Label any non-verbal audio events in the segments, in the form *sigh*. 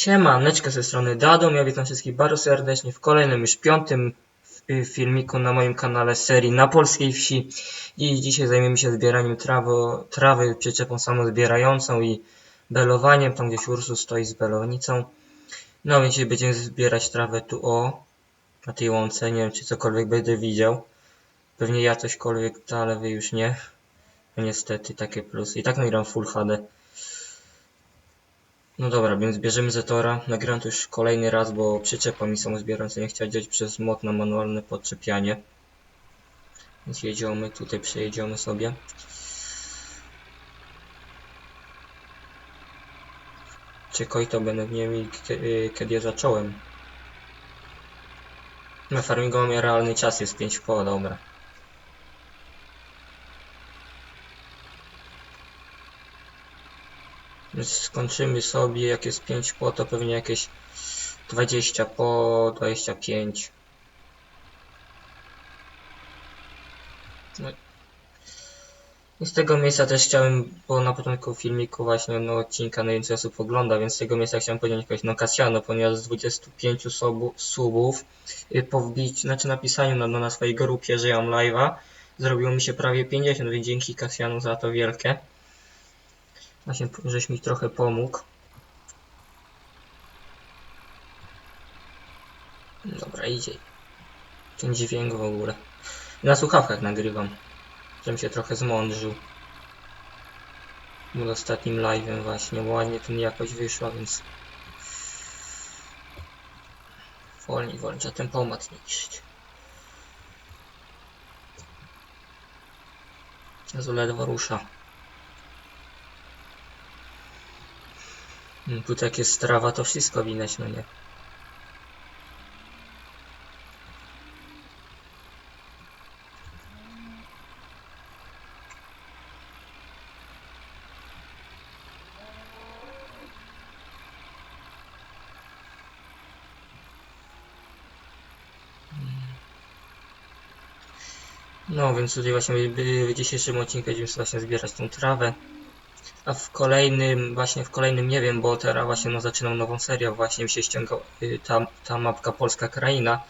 Siemaneczko ze strony Dado, ja witam wszystkich bardzo serdecznie w kolejnym już piątym f- filmiku na moim kanale serii na polskiej wsi i dzisiaj zajmiemy się zbieraniem trawo, trawy przyczepą samozbierającą i belowaniem, tam gdzieś Ursus stoi z belownicą. No więc dzisiaj będziemy zbierać trawę tu o, na tej łące, nie wiem czy cokolwiek będę widział. Pewnie ja cośkolwiek, ale wy już nie. No niestety, takie plusy. I tak nagram Full HD. No dobra, więc bierzemy Zetora. Nagram to już kolejny raz, bo przyczepa mi samozbierająca nie chciała działać przez mod na manualne podczepianie. Więc jedziemy, tutaj przejedziemy sobie. Czekaj, to będę nie wiem kie- kiedy ja zacząłem. Na farmingu mam realny czas, jest 5 po, dobra. Skończymy sobie, jak jest 5 po, to pewnie jakieś 20 po, 25. No. I z tego miejsca też chciałem, bo na początku filmiku właśnie no, odcinka najwięcej osób ogląda, więc z tego miejsca chciałem podziękować no Kasjano, ponieważ z 25 subu, subów y, po wbić, znaczy napisaniu na, na swojej grupie, że ja mam live'a, zrobiło mi się prawie 50, więc dzięki Kasjanu za to wielkie. Właśnie, żeś mi trochę pomógł. Dobra, idzie. Ten dźwięk w ogóle. Na słuchawkach nagrywam. Żebym się trochę zmądrzył. Był ostatnim live'em właśnie. Ładnie mi jakoś wyszła, więc... Wolniej, wolniej. Trzeba tempomat nie niszczyć. Jezu, ledwo rusza. Tu jak jest trawa, to wszystko widać, no nie? No, więc tutaj właśnie w dzisiejszym odcinku będziemy właśnie zbierać tą trawę. A w kolejnym, właśnie w kolejnym nie wiem, bo teraz właśnie no, zaczynam nową serię, właśnie mi się ściągał y, ta, ta mapka Polska Kraina.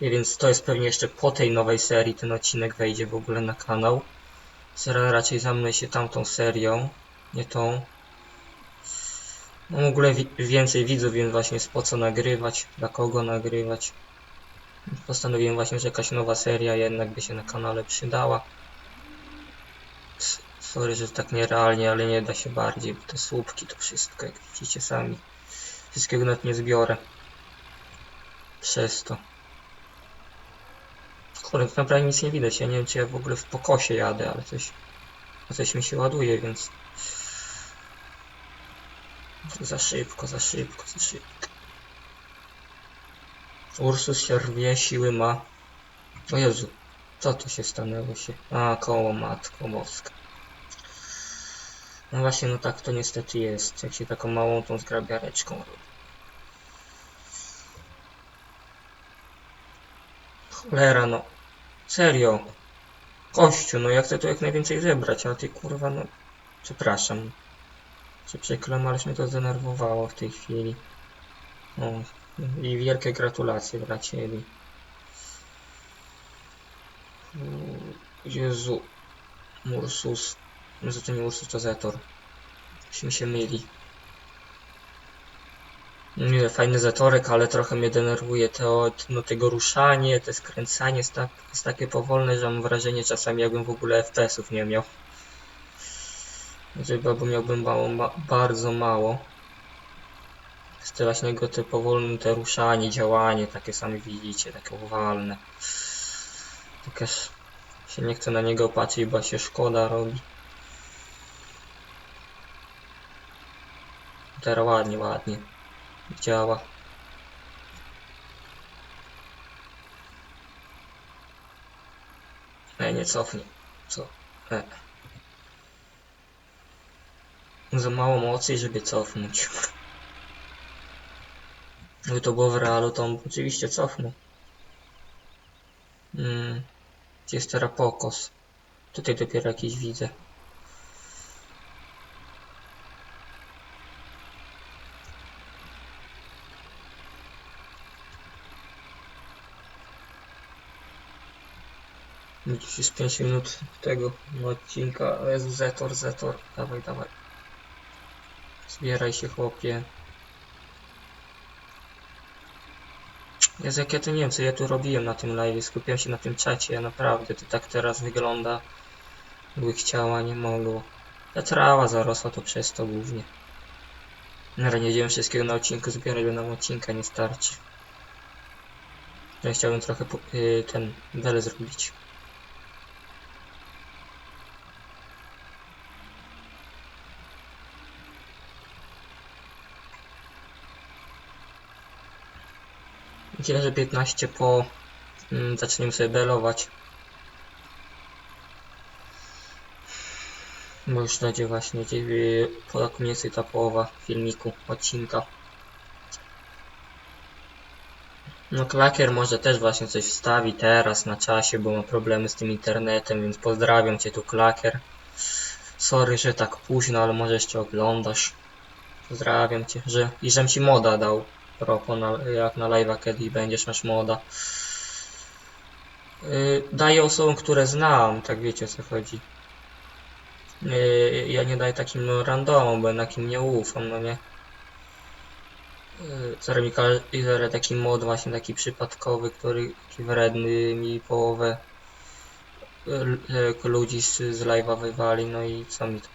Więc to jest pewnie jeszcze po tej nowej serii ten odcinek wejdzie w ogóle na kanał. Teraz raczej zajmę się tamtą serią, nie tą. No w ogóle wi więcej widzów, więc właśnie jest po co nagrywać, dla kogo nagrywać. Postanowiłem właśnie, że jakaś nowa seria jednak by się na kanale przydała. Sorry, że tak nierealnie, ale nie da się bardziej, bo te słupki to wszystko, jak widzicie sami. Wszystkiego nawet nie zbiorę. Przez to. Kurde, to naprawdę nic nie widać. Ja nie wiem, czy ja w ogóle w pokosie jadę, ale coś, coś mi się ładuje, więc... Za szybko, za szybko, za szybko. Ursus się rwie, siły ma. O Jezu, co tu się stanęło się? A, koło matko boska. No właśnie, no tak to niestety jest, jak się taką małą tą zgrabiareczką robi. Cholera, no. Serio. Kościu, no ja chcę tu jak najwięcej zebrać, a ty kurwa, no... Przepraszam. Cię przeklem, ależ mnie to zdenerwowało w tej chwili. O, i wielkie gratulacje dla ciebie. Jezu. Ursus. Jezu, to nie Ursus, to Zetor. Już mi się myli. Nie, fajny zatorek, ale trochę mnie denerwuje to, no, tego ruszanie, to skręcanie jest, tak, jest takie powolne, że mam wrażenie czasami jakbym w ogóle FPS-ów nie miał. Znaczy, bo miałbym mało, ma, bardzo mało. Te właśnie te powolne te ruszanie, działanie, takie sami widzicie, takie uwalne. Tak aż się nie chce na niego patrzeć, bo się szkoda robi. Teraz ładnie, ładnie. Działa. E, nie cofnie. Co? E. Za mało mocy, żeby cofnąć. *laughs* Gdyby to było w realu, to on oczywiście cofnął. Mm. Jest teraz pokos? Tutaj dopiero jakiś widzę. Już 5 minut tego odcinka. O Jezu, Zetor, Zetor. Dawaj, dawaj. Zbieraj się, chłopie. Jezu, jak ja to nie wiem, co ja tu robiłem na tym live. Skupiłem się na tym czacie, naprawdę to tak teraz wygląda. Jakby chciała, nie mogło. Ta trawa zarosła to przez to głównie. Razie nie będziemy wszystkiego na odcinku zbierać, bo nam odcinka nie starczy. Ja chciałbym trochę y, ten wel zrobić. Myślę, że 15 po mm, zaczniemy sobie belować. Bo już będzie właśnie yy, po mniej więcej ta połowa filmiku, odcinka. No klakier może też właśnie coś wstawi teraz na czasie, bo ma problemy z tym internetem, więc pozdrawiam cię tu klakier. Sorry, że tak późno, ale może jeszcze oglądasz. Pozdrawiam cię, że i żem ci moda dał. Propos na, jak na live'a kiedy będziesz masz moda. Yy, daję osobom, które znam, tak wiecie o co chodzi. Yy, ja nie daję takim randomom, bo na kim nie ufam, no nie. Yy, Zaraz mi każe, taki mod właśnie taki przypadkowy, który taki wredny mi połowę yy, ludzi z, z live'a wywali, no i co mi to?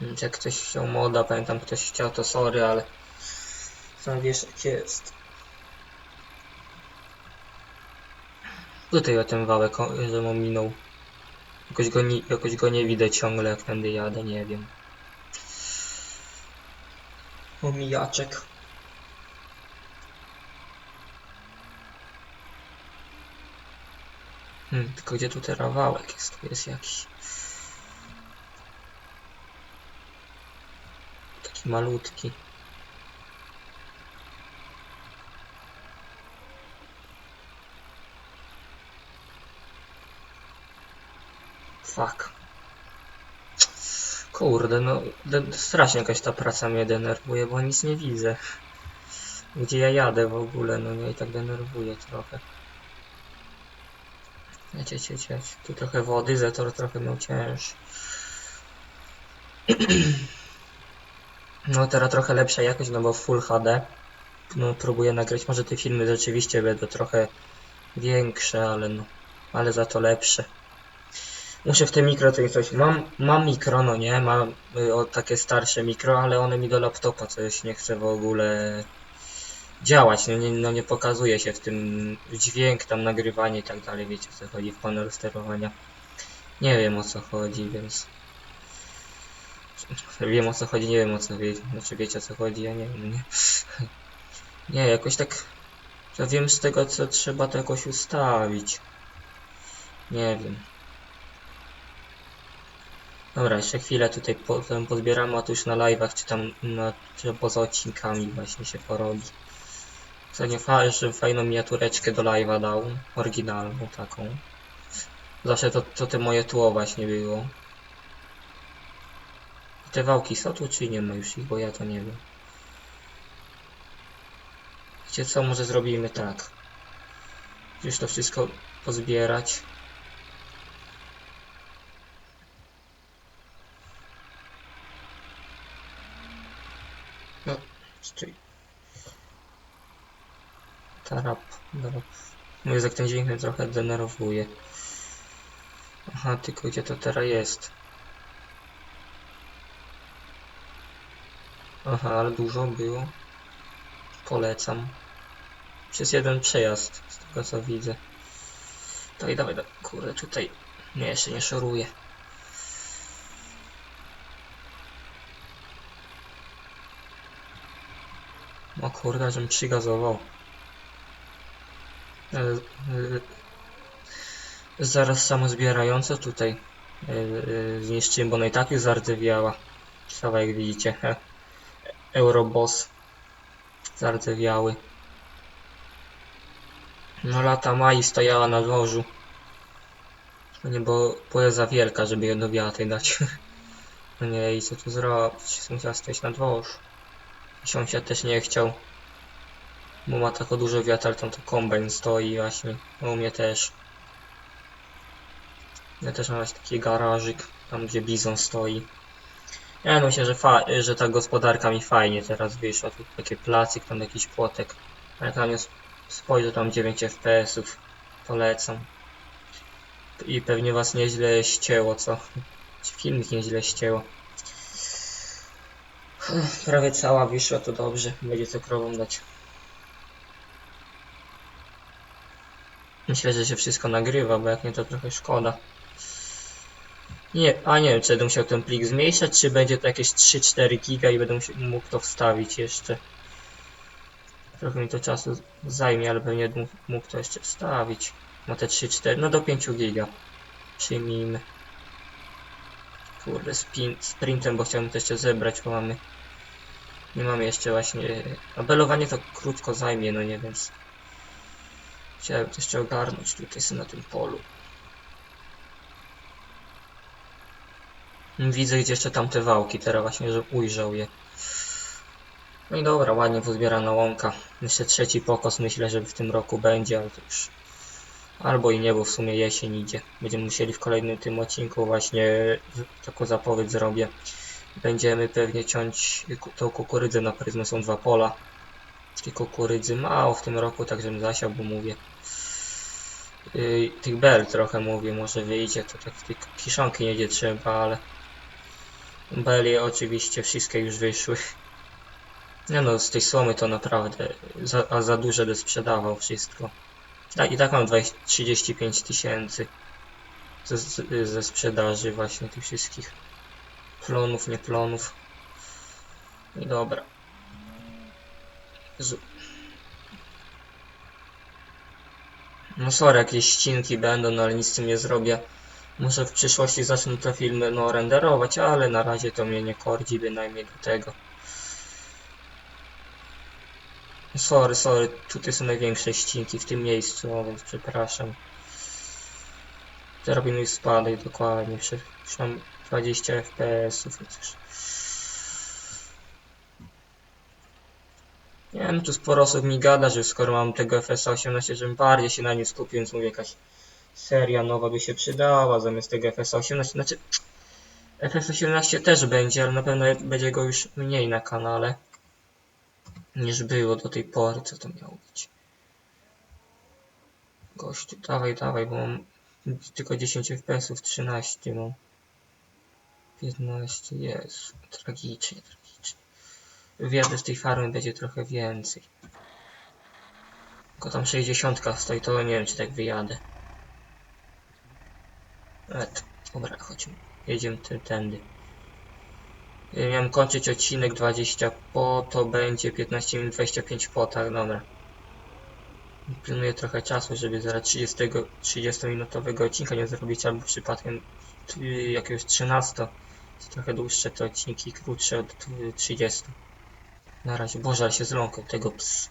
Więc jak ktoś chciał moda, pamiętam ktoś chciał to sorry, ale sam wiesz jak jest. Tutaj o ten wałek, że minął. Jakoś go, nie, jakoś go nie widzę ciągle jak tędy jadę, nie wiem. Omijaczek. Hmm, tylko gdzie tu teraz wałek jest? Tu jest jakiś. Taki malutki. Fuck. Kurde, no strasznie jakaś ta praca mnie denerwuje, bo nic nie widzę. Gdzie ja jadę w ogóle, no mnie i tak denerwuje trochę. Cieć, cieć, cieć. Tu trochę wody, Zetor trochę miał cięż. *clears throat* No teraz trochę lepsza jakość, no bo Full HD. No próbuję nagrać, może te filmy rzeczywiście będą trochę większe, ale no, ale za to lepsze. Muszę w te mikro coś coś. Mam, mam mikro, no nie, mam y, o, takie starsze mikro, ale one mi do laptopa coś nie chce w ogóle działać. No nie, no nie pokazuje się w tym dźwięk, tam nagrywanie i tak dalej. Wiecie o co chodzi w panelu sterowania. Nie wiem o co chodzi, więc. Wiem o co chodzi, nie wiem o co wie. Znaczy wiecie o co chodzi, ja nie wiem, nie. *laughs* Nie, jakoś tak. To wiem z tego co trzeba to jakoś ustawić. Nie wiem. Dobra, jeszcze chwilę tutaj pozbieramy, a tu już na live'ach, czy tam na, czy poza odcinkami właśnie się porobi. Ostatnio że fajną miniatureczkę do live'a dał, oryginalną taką. Zawsze to, to te moje tło właśnie było. Te wałki są tu, czy nie ma już ich, bo ja to nie wiem. Wiecie co, może zrobimy tak. Już to wszystko pozbierać. No, stój. Tarap, tarap. Mówię, jak ten dźwięk mnie trochę denerwuje. Aha, tylko gdzie to teraz jest? Aha, ale dużo było. Polecam. Przez jeden przejazd, z tego co widzę. Dawaj, dawaj, dawaj. Kurde, tutaj. Nie, jeszcze nie szoruję. O kurde, żebym przygazował. E, e, zaraz samozbierająco tutaj e, zniszczyłem, bo ona i tak już zardzewiała. Cała jak widzicie. *laughs* Euroboss zardzewiały. No lata Mai stojała na dworzu. No nie, bo była za wielka, żeby ją do wiatry dać. *laughs* No nie, i co tu zrobić? Musiała stać na dworzu. Sąsiad też nie chciał. Bo ma tako dużo wiatr, tam to kombajn stoi właśnie. U mnie też. Ja też mam właśnie taki garażyk, tam gdzie bizon stoi. Ja myślę, że, że ta gospodarka mi fajnie teraz wyszła. Tu taki placyk, tam jakiś płotek. Ale jak na sp- spojrzę, tam 9 FPS-ów. Polecam. I pewnie was nieźle ścięło, co? Filmik nieźle ścięło. Prawie cała wyszła, to dobrze. Będzie co krową dać. Myślę, że się wszystko nagrywa, bo jak nie to trochę szkoda. Nie, a nie wiem, czy będę musiał ten plik zmniejszać, czy będzie to jakieś 3-4 giga i będę mógł to wstawić jeszcze. Trochę mi to czasu zajmie, ale pewnie mógł- to jeszcze wstawić. Na te 3-4, no do 5 giga. Przyjmijmy. Kurde, spin, sprintem, bo chciałem to jeszcze zebrać, bo mamy... Nie mamy jeszcze właśnie... A belowanie to krótko zajmie, no nie, więc... Chciałem to jeszcze ogarnąć tutaj sobie na tym polu. Widzę gdzie jeszcze tamte wałki, teraz właśnie, że ujrzał je. No i dobra, ładnie pozbierana łąka. Jeszcze trzeci pokos myślę, że w tym roku będzie, ale to już... Albo i nie, bo w sumie jesień idzie. Będziemy musieli w kolejnym tym odcinku właśnie taką zapowiedź zrobię. Będziemy pewnie ciąć tą kukurydzę na pryzmę, są dwa pola. Tej kukurydzy mało w tym roku, tak żebym zasiał, bo mówię. Yy, tych bel trochę mówię, może wyjdzie, to tak tej kiszonki nie będzie trzeba, ale... Belie oczywiście wszystkie już wyszły. Nie no, z tej słomy to naprawdę za, a za duże by sprzedawał wszystko. I tak mam 20, 35 tysięcy ze, ze sprzedaży właśnie tych wszystkich plonów, nie plonów. I dobra. Z... No sorry, jakieś ścinki będą, no ale nic z tym nie zrobię. Może w przyszłości zacznę te filmy no renderować, ale na razie to mnie nie kordzi bynajmniej do tego. Sorry, sorry, tutaj są największe ścinki w tym miejscu, o, więc przepraszam. Robimy spadek dokładnie, mam 20 FPS-ów, więc już... Nie wiem, tu sporo osób mi gada, że skoro mam tego FS 18, żebym bardziej się na nim skupił, więc mówię, jakaś seria nowa by się przydała zamiast tego FS 18. Znaczy, FS 18 też będzie, ale na pewno będzie go już mniej na kanale niż było do tej pory, co to miało być. Gościu, dawaj, dawaj, bo mam tylko 10 FPS-ów, 13 mam. 15, jest tragicznie. Wyjadę z tej farmy będzie trochę więcej. Tylko tam 60 stoi, to nie wiem czy tak wyjadę. Et, dobra, chodźmy. Jedziemy ty, tędy. Y, Miałem kończyć odcinek 20 po, to będzie 15 minut 25 po, tak, dobra. Pilnuję trochę czasu, żeby zaraz 30, 30 minutowego odcinka nie zrobić, albo przypadkiem y, jakiegoś 13. To trochę dłuższe te odcinki, krótsze od y, 30. Na razie, Boże, ale się zląkał tego ps.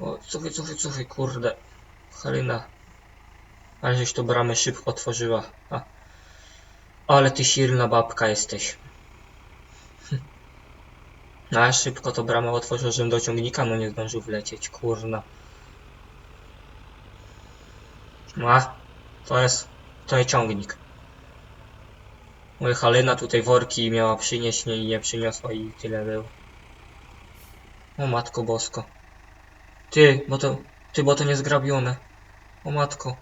O, cofaj, cofaj, cofaj, kurde. Halina. Ale żeś to bramę szybko otworzyła. A. Ale ty silna babka jesteś. *laughs* No ale szybko to bramę otworzył, żebym do ciągnika no nie zdążył wlecieć, kurna. A, to jest, to jest ciągnik. Moja Halina tutaj worki miała przynieść nie, i nie przyniosła i tyle było. O matko bosko. Ty, bo to, ty, bo to nie zgrabione. O matko.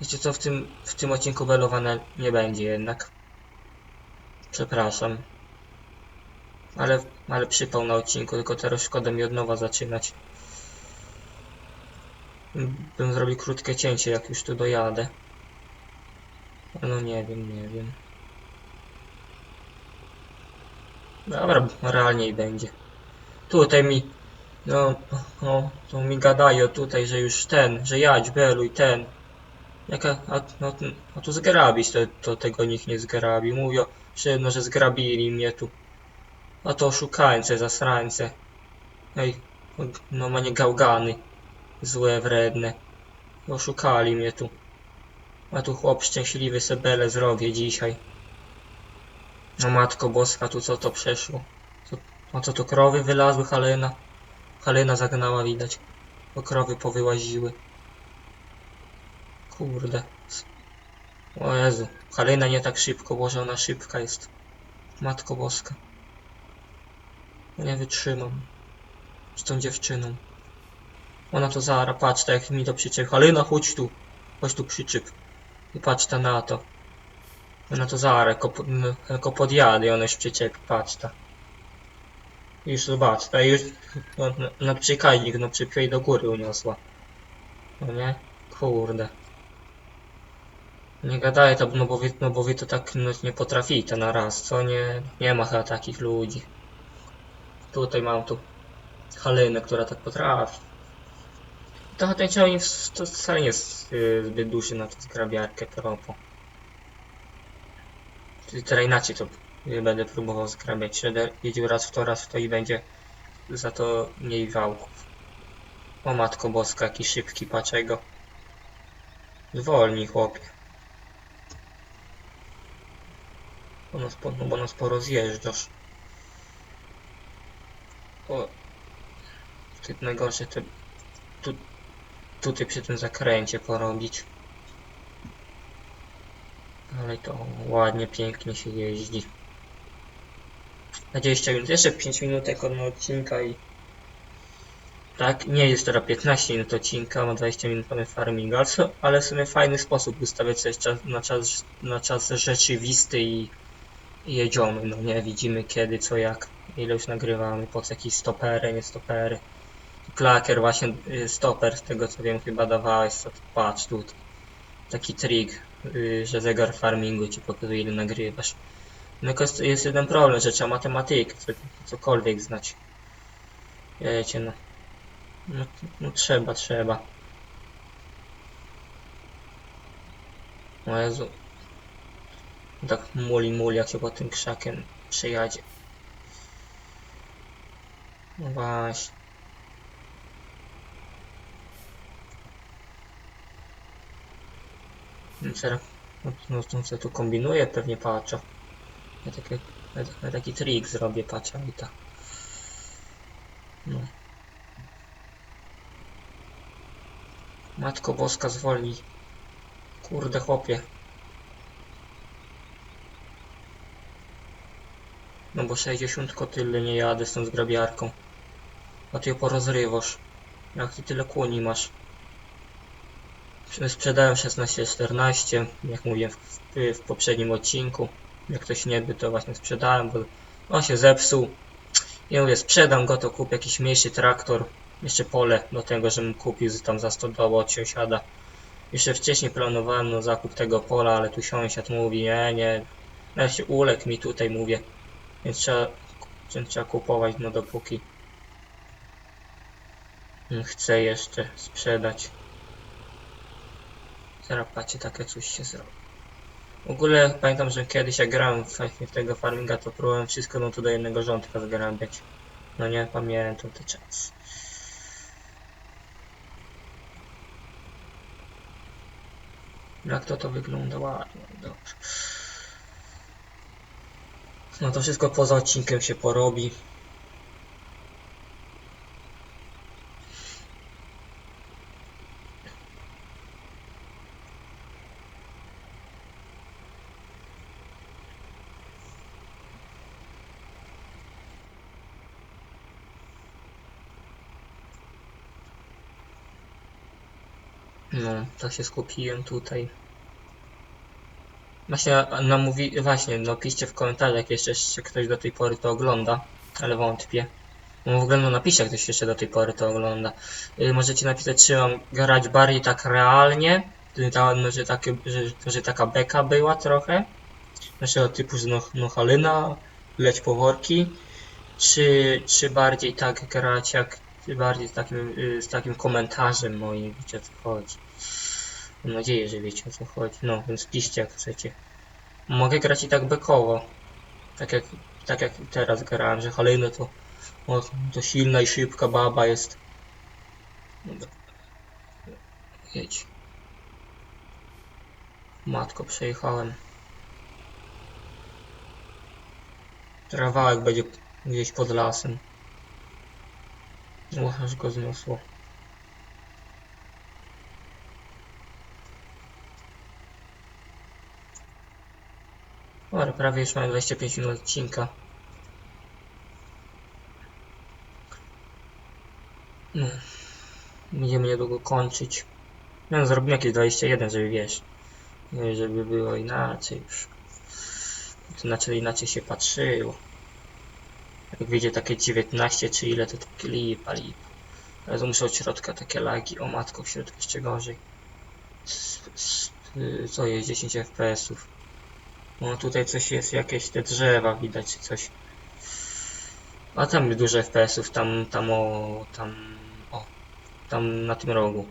Wiecie co, w tym, w tym odcinku belowane nie będzie jednak. Przepraszam. Ale, ale przypał na odcinku, tylko teraz szkoda mi od nowa zaczynać. Bym zrobił krótkie cięcie, jak już tu dojadę. No nie wiem, nie wiem. Dobra, realniej będzie. Tutaj mi, no, no, to mi gadają tutaj, że już ten, że jadź, beluj, ten. Jaka, a, no, no tu zgrabić, to, to tego nikt nie zgrabi. Mówią, że, no, że zgrabili mnie tu. A to oszukańce, zasrańce. Ej, no ma nie gałgany. Złe, wredne. Oszukali mnie tu. A tu chłop szczęśliwy sebele zrobię dzisiaj. No matko boska, tu co to przeszło? A co to krowy wylazły, Halena? Halena zagnała widać. Bo krowy powyłaziły. Kurde. O Jezu, Halina nie tak szybko, Boże, ona szybka jest. Matko Boska. No nie wytrzymam. Z tą dziewczyną. Ona to zara, patrz, tak jak mi to przyczep. Halina, chodź tu. Chodź tu przyczep. I patrz ta na to. Ona to zara, jako, jako podjadę, ona już przyczepi, patrz ta. Już zobacz, ta już no, na, na przykajnik, no przypiął do góry uniosła. No nie? Kurde. Nie gadaj to, no bo wy, no bo wy to tak no, nie potraficie na raz, co nie? Nie ma chyba takich ludzi. Tutaj mam tu Halynę, która tak potrafi. To ten ciągnik to wcale nie jest y, zbyt duży na tę zgrabiarkę propo. Teraz inaczej to będę próbował zgrabiać. Będę jeździł raz w to, raz w to i będzie za to mniej wałków. O matko boska, jaki szybki paczego. Zwolnij chłopie. Bo nas, po- no bo nas porozjeżdżasz. O. Ty najgorsze to tu, tutaj przy tym zakręcie porobić. Ale to ładnie, pięknie się jeździ. 20 minut, jeszcze 5 minutek od odcinka i tak, nie jest teraz 15 minut odcinka, ma 20 minut mamy farminga, ale w sumie fajny sposób ustawiać sobie czas, na, czas, na czas rzeczywisty i, jedziemy, no nie, widzimy kiedy, co, jak, ile już nagrywamy, po co jakieś stopery, nie stopery. Klaker właśnie, y, stoper z tego co wiem chyba dawałeś, co patrz tu, taki trik, y, że zegar farmingu ci pokazuje ile nagrywasz. No tylko jest, jest jeden problem, że trzeba matematykę, co, cokolwiek znać. Wiecie no. No, no trzeba, trzeba. O Jezu. Tak muli muli jak się po tym krzakiem przejadzie. No właśnie. No no, no to co tu kombinuję, pewnie patrzę. Ja, takie, ja, ja taki trik zrobię, patrzę i tak. No. Matko Boska zwolnij. Kurde chłopie. No bo 60 tyle nie jadę z tą zgrabiarką. A ty ją porozrywasz. Jak ty tyle kłoni masz? Sprzedałem 16-14, jak mówiłem w, w, w poprzednim odcinku. Jak ktoś nie by, to właśnie sprzedałem, bo on się zepsuł. I mówię, sprzedam go, to kupię jakiś mniejszy traktor. Jeszcze pole do tego, żebym kupił tam za 100 doło od sąsiada. Jeszcze wcześniej planowałem no, zakup tego pola, ale tu sąsiad mówi, nie, nie. No się uległ mi tutaj, mówię. Więc trzeba, więc trzeba kupować, no dopóki chcę jeszcze sprzedać. Zaraz patrzcie, takie coś się zrobi. W ogóle pamiętam, że kiedyś jak grałem w, tego farminga, to próbowałem wszystko no to do jednego rządka zgrabiać. No nie pamiętam te czas. Jak to to wygląda ładnie, dobrze. No to wszystko poza odcinkiem się porobi. No, tak się skupiłem tutaj. Właśnie namówi, właśnie, no piszcie w komentarzach jeszcze, czy ktoś do tej pory to ogląda, ale wątpię. No w ogóle no napiszcie, jak ktoś jeszcze do tej pory to ogląda. Y, możecie napisać, czy mam grać bardziej tak realnie, ta, no, że, takie, że, że taka beka była trochę, naszego typu, że no, no Halyna, leć po worki, czy, czy bardziej tak grać jak, bardziej z takim, y, z takim komentarzem moim, wiecie o co chodzi. Mam nadzieję, że wiecie o co chodzi. No, więc piszcie jak chcecie. Mogę grać i tak bekowo. Tak jak, tak jak teraz grałem, że Halina to, to silna i szybka baba jest. Dobra. Jedź. Matko, przejechałem. Trawałek będzie gdzieś pod lasem. Aż go zniosło. Dobra, prawie już mamy 25 minut odcinka. No. Będziemy niedługo kończyć. No, zrobimy jakieś 21, żeby wiesz. Żeby było inaczej już. To inaczej, inaczej się patrzyło. Jak wyjdzie takie 19 czy ile, to takie lipa, lipa. To muszę od środka takie lagi. O matko, w środku jeszcze gorzej. Co jest 10 FPS-ów. No tutaj coś jest, jakieś te drzewa widać czy coś. A tam dużo FPS-ów, tam, tam o, tam, o, tam na tym rogu.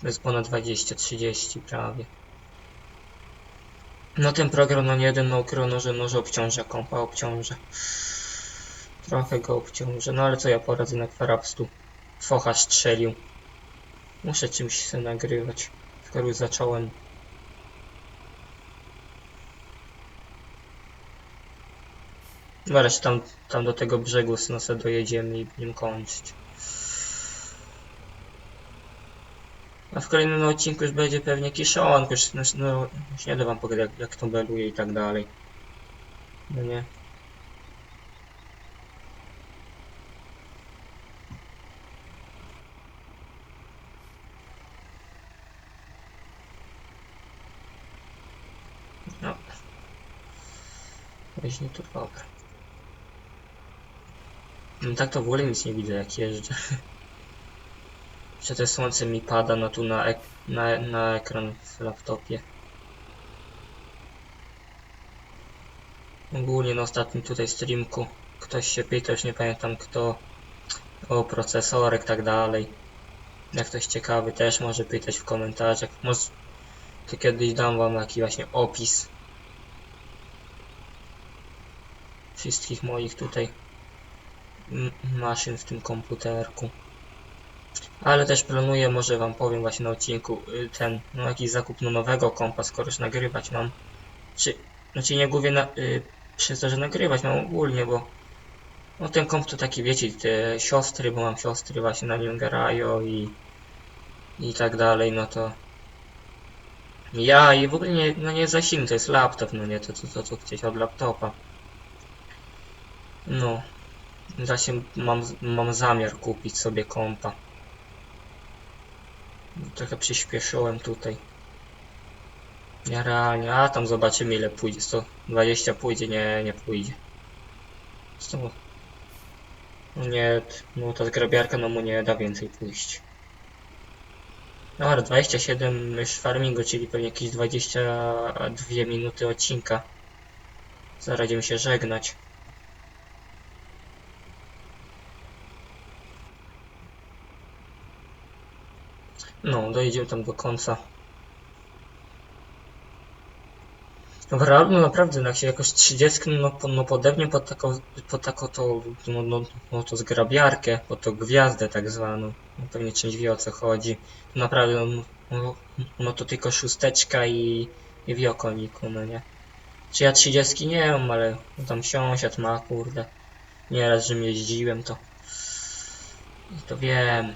To jest ponad 20, 30 prawie. No ten program, no nie jeden, no ukrył, że może obciąża kompa, obciąża. Trochę go obciąża, no ale co ja poradzę na kwarabstu. Focha strzelił. Muszę czymś się nagrywać. Skoro już zacząłem. Zaraz tam, tam do tego brzegu no dojedziemy i będziemy kończyć. A w kolejnym odcinku już będzie pewnie kiszonko, już, no, no, już nie da wam pogadać jak, jak to beluje i tak dalej. No nie. No. Nie tu dobra. No tak to w ogóle nic nie widzę jak jeżdżę. *laughs* Jeszcze to słońce mi pada no tu na, ek na, na ekran w laptopie. Ogólnie na ostatnim tutaj streamku ktoś się pytał, już nie pamiętam kto, o procesorek tak dalej. Jak ktoś ciekawy też może pytać w komentarzach. Może to kiedyś dam wam taki właśnie opis wszystkich moich tutaj maszyn w tym komputerku. Ale też planuję, może wam powiem właśnie na odcinku, y, ten, no jakiś zakup no, nowego kompa, skoro już nagrywać mam. Czy, znaczy nie głównie na, y, przez to, że nagrywać mam ogólnie, bo no ten komp to taki, wiecie, te siostry, bo mam siostry właśnie na nim grają i i tak dalej, no to ja i w ogóle nie, no nie za silny, to jest laptop, no nie, to co, to, co chcieć od laptopa. No, właśnie mam, mam zamiar kupić sobie kompa. Trochę przyspieszyłem tutaj. Ja realnie, a tam zobaczymy ile pójdzie. 120 pójdzie, nie, nie pójdzie. 100. No nie, no ta zgrabiarka no mu nie da więcej pójść. Dobra, 27 już farmingu, czyli pewnie jakieś 22 minuty odcinka. Zaraz będziemy się żegnać. No, dojedziemy tam do końca. W realu no naprawdę, no jak się jakoś 30 no, no podewnie pod taką, pod taką to, no, no, no to zgrabiarkę, pod tą gwiazdę tak zwaną. No, pewnie czymś wie o co chodzi. Naprawdę, no, no, no to tylko szósteczka i, i wie o koniku, no nie. Czy ja 30 nie mam, ale no, tam sąsiad ma, kurde. Nieraz, żem jeździłem, to... To wiem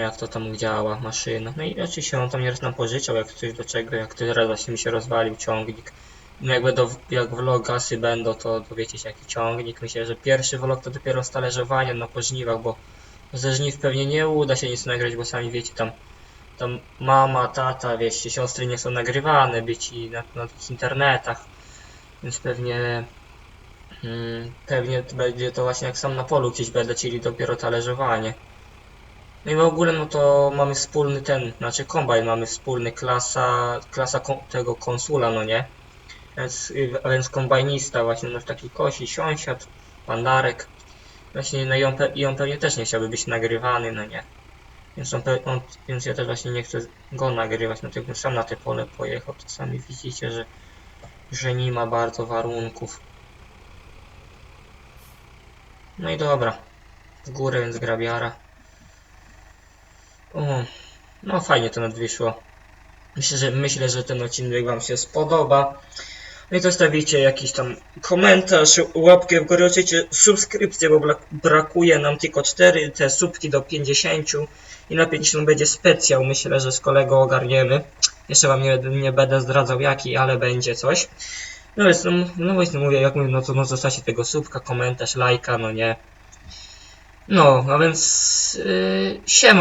jak to tam działa, maszyna. No i oczywiście on tam nieraz nam pożyczał, jak coś do czego, jak teraz właśnie mi się rozwalił ciągnik. No jak będą, jak vlogasy będą, to dowiecie się jaki ciągnik. Myślę, że pierwszy vlog to dopiero z talerzowaniem na pożniwach, bo ze żniw pewnie nie uda się nic nagrać, bo sami wiecie, tam tam mama, tata, wiecie, siostry nie są nagrywane, być i na, na tych internetach, więc pewnie mm, pewnie będzie to właśnie jak sam na polu gdzieś będę, czyli dopiero talerzowanie. No i w ogóle no to mamy wspólny ten, znaczy kombajn mamy wspólny klasa, klasa tego konsula, no nie? Więc, y, a więc kombajnista właśnie, no taki kosi, sąsiad, pandarek. Właśnie, no i on, i on pewnie też nie chciałby być nagrywany, no nie? Więc, on, on, więc ja też właśnie nie chcę go nagrywać, no tylko sam na te pole pojechał, to sami widzicie, że, że nie ma bardzo warunków. No i dobra, w górę więc grabiara. O, no fajnie to nadwyszło. Myślę, że myślę, że ten odcinek Wam się spodoba. No i zostawicie jakiś tam komentarz, łapkę w górę, oczywiście subskrypcję, bo brak- brakuje nam tylko 4 te subki do 50 i na 50 będzie specjał, myślę, że z kolegą ogarniemy. Jeszcze wam nie, nie będę zdradzał jaki, ale będzie coś. No więc, no, no mówię, jak mówię, no to no zostawcie tego subka, komentarz, lajka, no nie. No, a więc yy, siema.